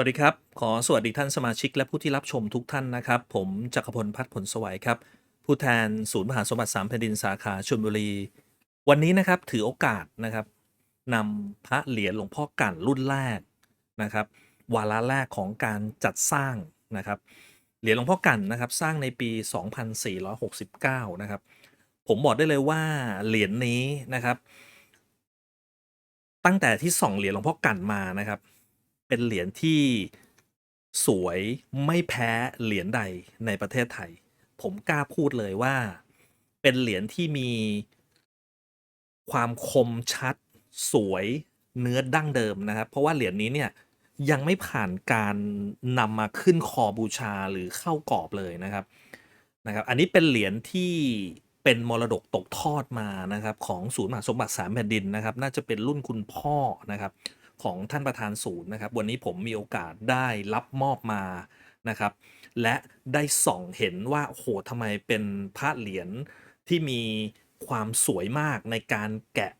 วัสดีครับ ขอสวัสดีท่านสมาชิกและผู้ที่รับชมทุกท่านนะครับ ผมจักรพลพัฒน์ผลสวัยครับ ผู้แทนศูนย์มหาสมบัติสามแผ่นดินสาขาชลบุรี วันนี้นะครับถือโอกาสนะครับนำพระเหรียญหลวงพ่อกั่นรุ่นแรกนะครับ วาระแรกของการจัดสร้างนะครับเหรียญหลวงพ่อกั่นนะครับ สร้างในปี 2469 นะครับ ผมบอกได้เลยว่าเหรียญนี้นะครับ ตั้งแต่ที่ส่องเหรียญหลวงพ่อกั่นมานะครับ เป็นเหรียญที่สวยไม่แพ้เหรียญใดในประเทศไทย ผมกล้าพูดเลยว่า เป็นเหรียญที่มีความคมชัด สวยเนื้อดั้งเดิมนะครับ เพราะว่าเหรียญนี้เนี่ยยังไม่ผ่านการนำมาขึ้นคอบูชาหรือเข้ากรอบเลยนะครับนะครับ อันนี้เป็นเหรียญที่เป็นมรดกตกทอดมานะครับ ของศูนย์มหาสมบัติสามแผ่นดินนะครับ น่าจะเป็นรุ่นคุณพ่อนะครับ ของท่านประธานศูนย์นะครับ วันนี้ผมมีโอกาสได้รับมอบมานะครับ และได้ส่องเห็นว่าโหทำไมเป็นพระเหรียญที่มีความสวยมากในการแกะ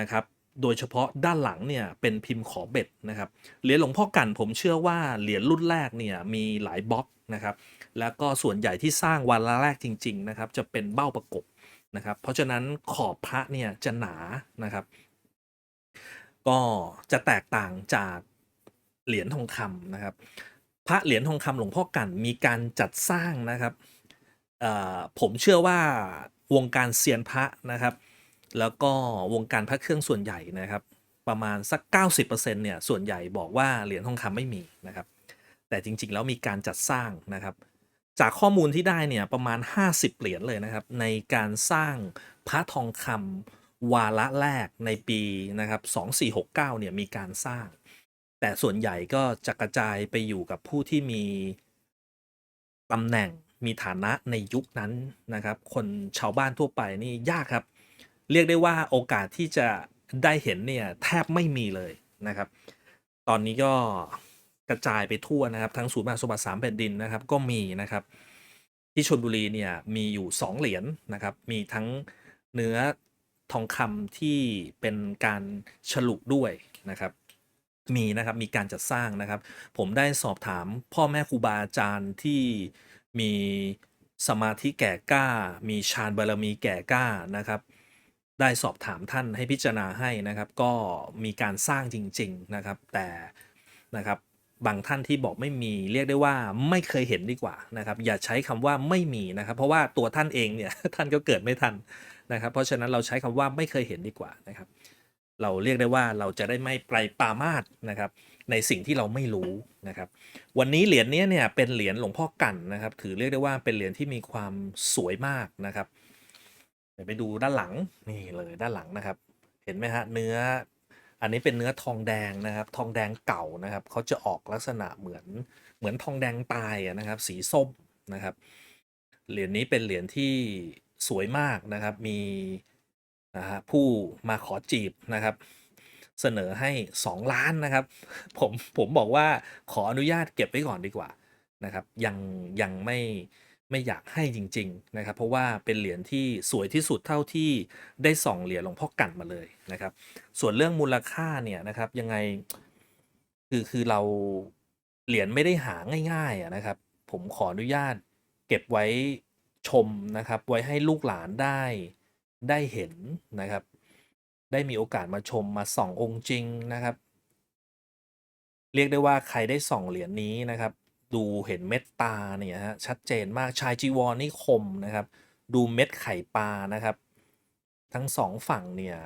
นะครับ โดยเฉพาะด้านหลังเนี่ยเป็นพิมพ์ขอเบ็ดนะครับ เหรียญหลวงพ่อกันผมเชื่อว่าเหรียญรุ่นแรกเนี่ยมีหลายบล็อกนะครับ แล้วก็ส่วนใหญ่ที่สร้างวันละแรกจริง ๆ นะครับ จะเป็นเบ้าประกบนะครับ เพราะฉะนั้นขอบพระเนี่ยจะหนานะครับ ก็จะแตกต่างจากเหรียญทองคำนะครับ พระเหรียญทองคำหลวงพ่อกันมีการจัดสร้างนะครับผมเชื่อว่าวงการเซียนพระนะครับ แล้วก็วงการพระเครื่องส่วนใหญ่นะครับ ประมาณสัก 90%เนี่ยส่วนใหญ่บอกว่าเหรียญทองคำไม่มีนะครับ แต่จริงๆ แล้วมีการจัดสร้างนะครับ จากข้อมูลที่ได้เนี่ยประมาณ 50 เหรียญเลยนะครับ ในการสร้างพระทองคำ วาระแรกในปีนะครับ2469เนี่ยมีการสร้าง แต่ส่วนใหญ่ก็จะกระจายไปอยู่กับผู้ที่มีตำแหน่งมีฐานะในยุคนั้นนะครับ คนชาวบ้านทั่วไปนี่ยากครับ เรียกได้ว่าโอกาสที่จะได้เห็นเนี่ยแทบไม่มีเลยนะครับ ตอนนี้ก็กระจายไปทั่วนะครับ ทั้งศูนย์มาสมบัติสามแผ่นดินนะครับก็มีนะครับ ที่ชลบุรีเนี่ยมีอยู่ 2 เหรียญนะครับ มีทั้งเนื้อ ทองคำที่เป็นการฉลุด้วยนะครับมีนะครับมีการจัดสร้างนะครับ ผมได้สอบถามพ่อแม่ครูบาอาจารย์ที่มีสมาธิแก่กล้า มีฌานบารมีแก่กล้านะครับ ได้สอบถามท่านให้พิจารณาให้นะครับ ก็มีการสร้างจริง ๆนะครับ แต่นะครับ บางท่านที่บอกไม่มีเรียกได้ว่าไม่เคยเห็นดีกว่านะครับ อย่าใช้คำว่าไม่มีนะครับ เพราะว่าตัวท่านเองเนี่ยท่านก็เกิดไม่ทันนะครับ เพราะฉะนั้นเราใช้คำว่าไม่เคยเห็นดีกว่านะครับ เราเรียกได้ว่าเราจะได้ไม่ไปปามาสนะครับ ในสิ่งที่เราไม่รู้นะครับ วันนี้เหรียญนี้เนี่ยเป็นเหรียญหลวงพ่อกันนะครับ ถือเรียกได้ว่าเป็นเหรียญที่มีความสวยมากนะครับเดี๋ยวไปดูด้านหลังนี่เลยด้านหลังนะครับ เห็นไหมฮะเนื้อ อันนี้เป็นเนื้อทองแดงนะครับ ทองแดงเก่านะครับเขาจะออกลักษณะเหมือนเหมือนทองแดงตายนะครับ สีส้มนะครับ เหรียญนี้เป็นเหรียญที่สวยมากนะครับ มีนะฮะผู้มาขอจีบนะครับ เสนอให้ 2 ล้านนะครับ ผมผมบอกว่าขออนุญาตเก็บไว้ก่อนดีกว่านะครับ ยังยังไม่ ไม่อยากให้จริง ๆ นะครับ เพราะว่าเป็นเหรียญที่สวยที่สุดเท่าที่ได้ส่องเหรียญหลวงพ่อกันมาเลยนะครับ ส่วนเรื่องมูลค่าเนี่ยนะครับยังไงคือคือเราเหรียญไม่ได้หาง่ายๆนะครับ ผมขออนุญาตเก็บไว้ชมนะครับ ไว้ให้ลูกหลานได้ได้เห็นนะครับ ได้มีโอกาสมาชมมาส่ององค์จริงนะครับ เรียกได้ว่าใครได้ส่องเหรียญนี้นะครับ ดูเห็นเม็ดตาเนี่ยฮะชัดเจนมากชายจีวรนี่คมนะครับ ดูเม็ดไข่ปลานะครับ ทั้งสองฝั่งเนี่ย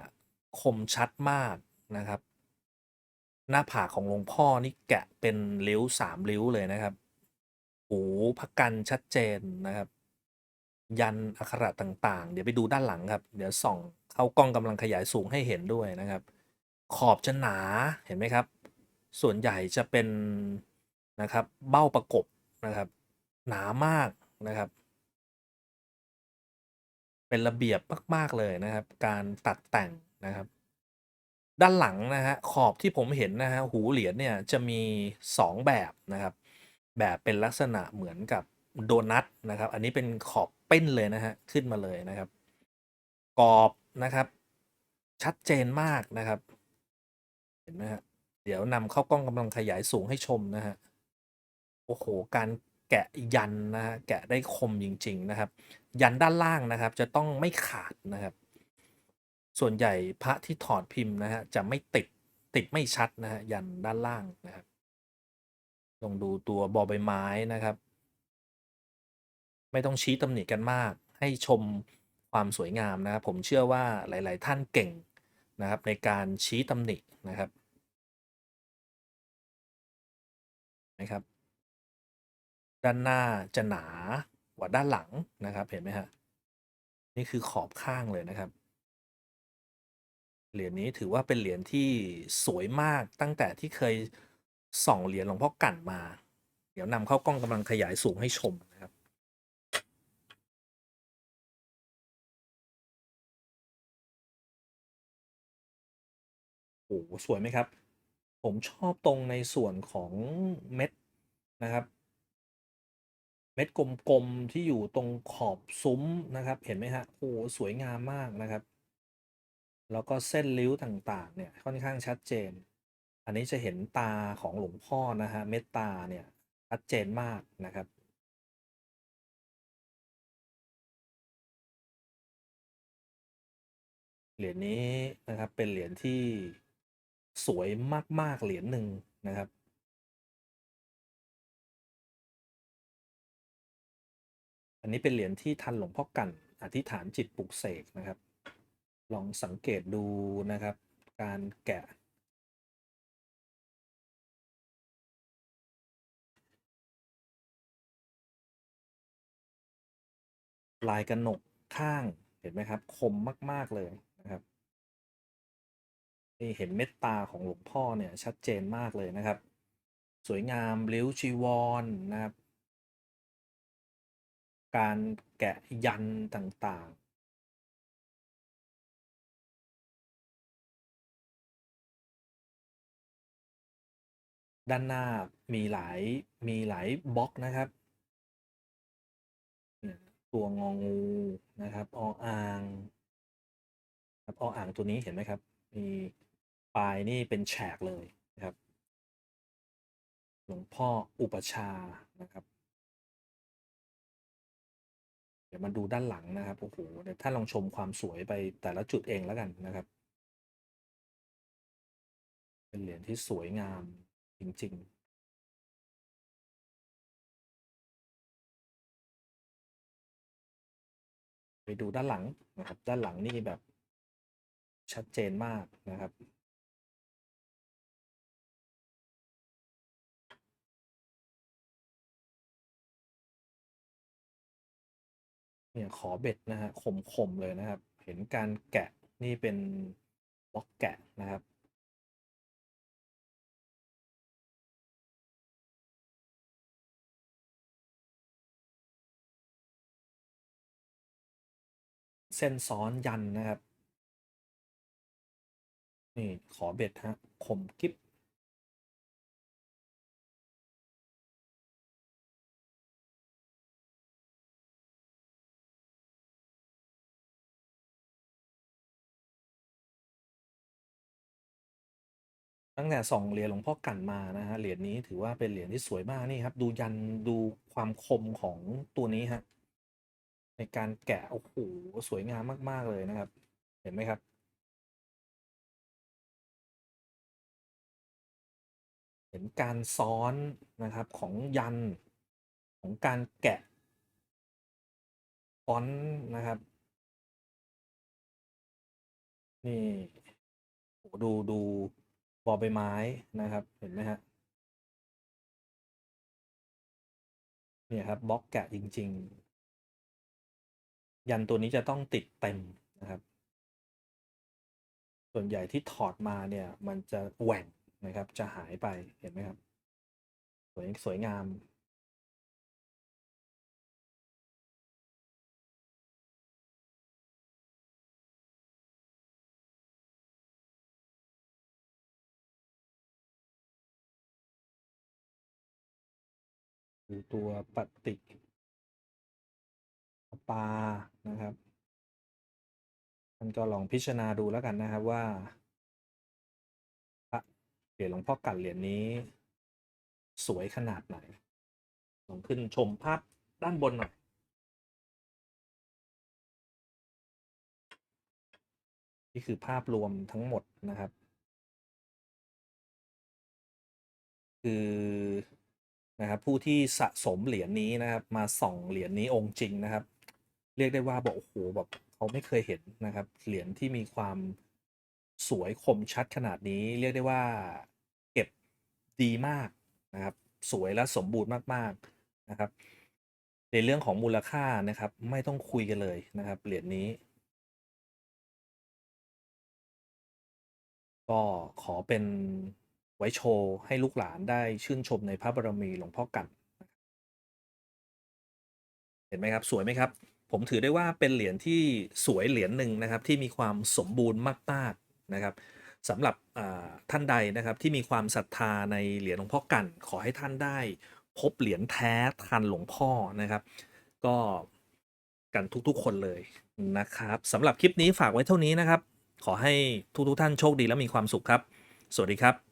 คมชัดมากนะครับ หน้าผากของหลวงพ่อนี่แกะเป็นริ้วสามริ้วเลยนะครับหูพระกันชัดเจนนะครับ ยันอักขระต่างๆ เดี๋ยวไปดูด้านหลังครับ เดี๋ยวส่องเข้ากล้องกำลังขยายสูงให้เห็นด้วยนะครับ ขอบจะหนาเห็นไหมครับ ส่วนใหญ่จะเป็น นะครับ เบ้าประกบนะครับ หนามากนะครับ เป็นระเบียบมาก ๆ เลยนะครับ การตัดแต่งนะครับ ด้านหลังนะฮะขอบที่ผมเห็นนะฮะหูเหรียญเนี่ยจะมี 2 แบบนะครับ แบบเป็นลักษณะเหมือนกับโดนัทนะครับ อันนี้เป็นขอบเป้นเลยนะฮะขึ้นมาเลยนะครับกรอบนะครับ ชัดเจนมากนะครับ เห็นไหมฮะเดี๋ยวนำเข้ากล้องกำลังขยายสูงให้ชมนะฮะ โอ้โห การแกะยันนะฮะแกะได้คมจริง ๆ นะครับ ยันด้านล่างนะครับ จะต้องไม่ขาดนะครับ ส่วนใหญ่พระที่ถอดพิมพ์นะฮะจะไม่ติดติดไม่ชัดนะฮะยันด้านล่างนะครับลองดูตัวบอใบไม้นะครับ ไม่ต้องชี้ตำหนิกันมาก ให้ชมความสวยงามนะครับ ผมเชื่อว่าหลาย ๆ ท่านเก่งนะครับ ในการชี้ตำหนินะครับนะครับ ด้านหน้าจะหนากว่าด้านหลังนะครับเห็นไหมฮะนี่คือขอบข้างเลยนะครับ เหรียญนี้ถือว่าเป็นเหรียญที่สวยมากตั้งแต่ที่เคยส่องเหรียญหลวงพ่อกั่นมา เดี๋ยวนำเข้ากล้องกำลังขยายสูงให้ชมนะครับโอ้สวยไหมครับ ผมชอบตรงในส่วนของเม็ดนะครับ เม็ดกลมๆที่อยู่ตรงขอบซุ้มนะครับ เห็นไหมฮะโอ้สวยงามมากนะครับ แล้วก็เส้นริ้วต่างๆ เนี่ยค่อนข้างชัดเจน อันนี้จะเห็นตาของหลวงพ่อนะฮะเม็ดตาเนี่ยชัดเจนมากนะครับเหรียญนี้นะครับเป็นเหรียญที่สวยมากๆเหรียญหนึ่งนะครับ อันนี้เป็นเหรียญที่ทันหลวงพ่อกั่นอธิษฐานจิตปลุกเสกนะครับ ลองสังเกตดูนะครับ การแกะ ลายกระหนกข้างเห็นไหมครับ คมมาก ๆ เลยนะครับนี่เห็นเม็ดตาของหลวงพ่อเนี่ยชัดเจนมากเลยนะครับ สวยงามริ้วจีวรนะครับ การแกะยันต่างๆ ด้านหน้ามีหลายมีหลายบล็อกนะครับ ตัวงองูนะครับออ่างครับออ่างตัวนี้เห็นไหมครับ มีปลายนี่เป็นแฉกเลยนะครับ หลวงพ่ออุปชานะครับ ดี๋ยวมาดูด้านหลังนะครับโอ้โหเดี๋ยวท่านลองชมความสวยไปแต่ละจุดเองแล้วกันนะครับ เป็นเหรียญที่สวยงามจริง ๆไปดูด้านหลังนะครับ ด้านหลังนี่แบบชัดเจนมากนะครับ เนี่ยขอเบ็ดนะฮะคมๆเลยนะครับ เห็นการแกะนี่เป็นบล็อกแกะนะครับเส้นซ้อนยันนะครับ นี่ขอเบ็ดฮะคมกิ๊บ ตั้งแต่สองเหรียญหลวงพ่อกั่นมานะฮะเหรียญนี้ถือว่าเป็นเหรียญที่สวยมากนี่ครับ ดูยันดูความคมของตัวนี้ฮะในการแกะโอ้โหสวยงามมาก ๆ เลยนะครับ เห็นไหมครับ เห็นการซ้อนนะครับของยันของการแกะฟอนต์นะครับ นี่โอ้ดูดู บอใบไม้นะครับ เห็นไหมฮะเนี่ยครับบล็อกแกะจริง ๆ ยันตัวนี้จะต้องติดเต็มนะครับ ส่วนใหญ่ที่ถอดมาเนี่ยมันจะแหว่งนะครับ จะหายไปเห็นไหมครับ สวยสวยงาม ดูตัวปฏิปานะครับท่านก็ลองพิจารณาดูแล้วกันนะครับว่าเหรียญหลวงพ่อกันเหรียญนี้ สวยขนาดไหนลองขึ้นชมภาพด้านบนหน่อยนี่คือภาพรวมทั้งหมดนะครับ คือ นะครับผู้ที่สะสมเหรียญนี้นะครับ มาส่องเหรียญนี้องค์จริงนะครับ เรียกได้ว่าบอกโอ้โหแบบเขาไม่เคยเห็นนะครับเหรียญที่มีความสวยคมชัดขนาดนี้ เรียกได้ว่าเก็บดีมากนะครับ สวยและสมบูรณ์มากๆนะครับ ในเรื่องของมูลค่านะครับ ไม่ต้องคุยกันเลยนะครับเหรียญนี้ ก็ขอเป็น ไว้โชว์ให้ลูกหลานได้ชื่นชมในพระบารมีหลวงพ่อกันเห็นไหมครับสวยไหมครับ ผมถือได้ว่าเป็นเหรียญที่สวยเหรียญหนึ่งนะครับ ที่มีความสมบูรณ์มากๆนะครับสำหรับท่านใดนะครับที่มีความศรัทธาในเหรียญหลวงพ่อกัน ขอให้ท่านได้พบเหรียญแท้ทันหลวงพ่อนะครับ ก็กันทุกๆคนเลยนะครับสำหรับคลิปนี้ฝากไว้เท่านี้นะครับ ขอให้ทุกๆท่านโชคดีและมีความสุขครับ สวัสดีครับ